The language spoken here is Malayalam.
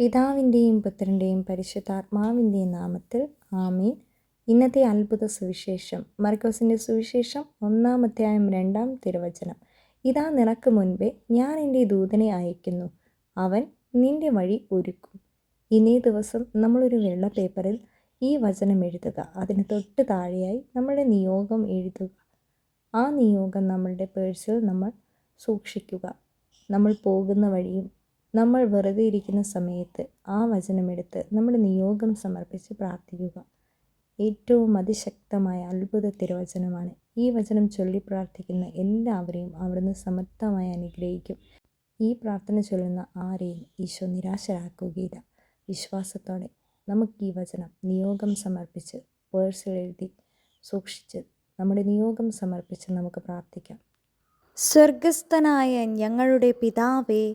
പിതാവിന്റെയും പുത്രന്റെയും പരിശുദ്ധാത്മാവിന്റെയും നാമത്തിൽ ആമീൻ. ഇന്നത്തെ അത്ഭുത സുവിശേഷം. മർക്കോസിന്റെ സുവിശേഷം ഒന്നാമത്തെയായും രണ്ടാം തിരുവചനം. ഇതാ നിനക്ക് മുൻപേ ഞാൻ എന്റെ ദൂതനെ അയക്കുന്നു അവൻ നിന്റെ വഴി ഒരുക്കും. ഇന്നേ ദിവസം നമ്മളൊരു വെള്ള പേപ്പറിൽ ഈ വചനം എഴുതുക. അതിന് തൊട്ട് താഴെയായി നമ്മുടെ നിയോഗം എഴുതുക. ആ നിയോഗം നമ്മളുടെ പേഴ്സിൽ നമ്മൾ സൂക്ഷിക്കുക. നമ്മൾ പോകുന്ന വഴിയും നമ്മൾ വെറുതെ ഇരിക്കുന്ന സമയത്ത് ആ വചനമെടുത്ത് നമ്മുടെ നിയോഗം സമർപ്പിച്ച് പ്രാർത്ഥിക്കുക. ഏറ്റവും അതിശക്തമായ അത്ഭുത തിരുവചനമാണ്. ഈ വചനം ചൊല്ലി പ്രാർത്ഥിക്കുന്ന എല്ലാവരെയും അവിടുന്ന് സമർത്ഥമായി അനുഗ്രഹിക്കും. ഈ പ്രാർത്ഥന ചൊല്ലുന്ന ആരെയും ഈശോ നിരാശരാക്കുകയില്ല. വിശ്വാസത്തോടെ നമുക്ക് ഈ വചനം നിയോഗം സമർപ്പിച്ച് പേഴ്സിൽ എഴുതി സൂക്ഷിച്ച് നമ്മുടെ നിയോഗം സമർപ്പിച്ച് നമുക്ക് പ്രാർത്ഥിക്കാം. സ്വർഗസ്ഥനായ ഞങ്ങളുടെ പിതാവേ